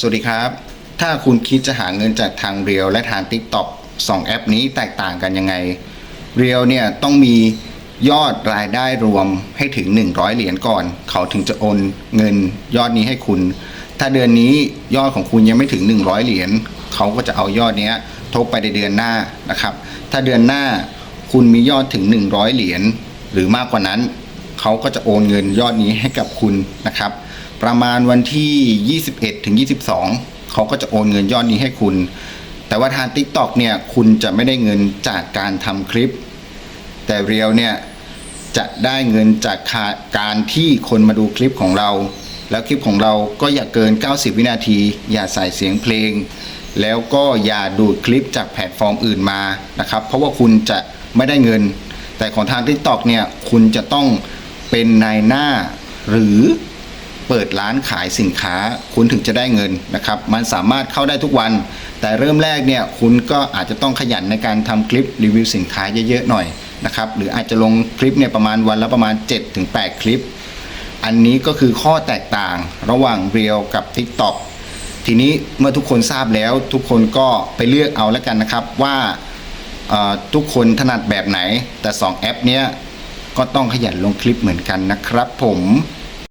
สวัสดีครับ ถ้าคุณคิดจะหาเงินจากทางเรียวและทาง TikTok สองแอปนี้แตกต่างกันยังไง เรียวเนี่ยต้องมียอดรายได้รวมให้ถึง 100 เหรียญก่อน เขาถึงจะโอนเงินยอดนี้ให้คุณ ถ้าเดือนนี้ยอดของคุณยังไม่ถึง 100 เหรียญเขาก็จะเอายอดนี้ทบไปในเดือนหน้านะครับ ถ้าเดือนหน้าคุณมียอดถึง 100 เหรียญหรือมากกว่านั้น เขาก็จะโอนเงินยอดนี้ให้กับคุณนะครับ ประมาณวันที่ 21ถึง22 เขาก็จะโอนเงินยอดนี้ให้คุณ แต่ว่าทาง TikTok เนี่ยคุณจะไม่ได้เงินจากการทำคลิป แต่เรียวเนี่ยจะได้เงินจากการที่คนมาดูคลิปของเรา แล้วคลิปของเราก็อย่าเกิน 90 วินาที อย่าใส่เสียงเพลง แล้วก็อย่าดูดคลิปจากแพลตฟอร์มอื่นมานะครับ เพราะว่าคุณจะไม่ได้เงิน แต่ของทาง TikTok เนี่ยคุณจะต้อง เป็นนายหน้าหรือเปิดร้านขายสินค้าคุณถึงจะได้เงินนะครับ มันสามารถเข้าได้ทุกวัน แต่เริ่มแรกเนี่ยคุณก็อาจจะต้องขยันในการทำคลิปรีวิวสินค้าเยอะๆหน่อยนะครับหรืออาจจะลงคลิปเนี่ยประมาณวันละประมาณ 7-8 คลิป อันนี้ก็คือข้อแตกต่างระหว่างเรียวกับ TikTok ทีนี้เมื่อทุกคนทราบแล้วทุกคนก็ไปเลือกเอาแล้วกันนะครับว่าทุกคนถนัดแบบไหนแต่ 2 แอปเนี้ย ก็ต้องขยันลงคลิปเหมือนกันนะครับผม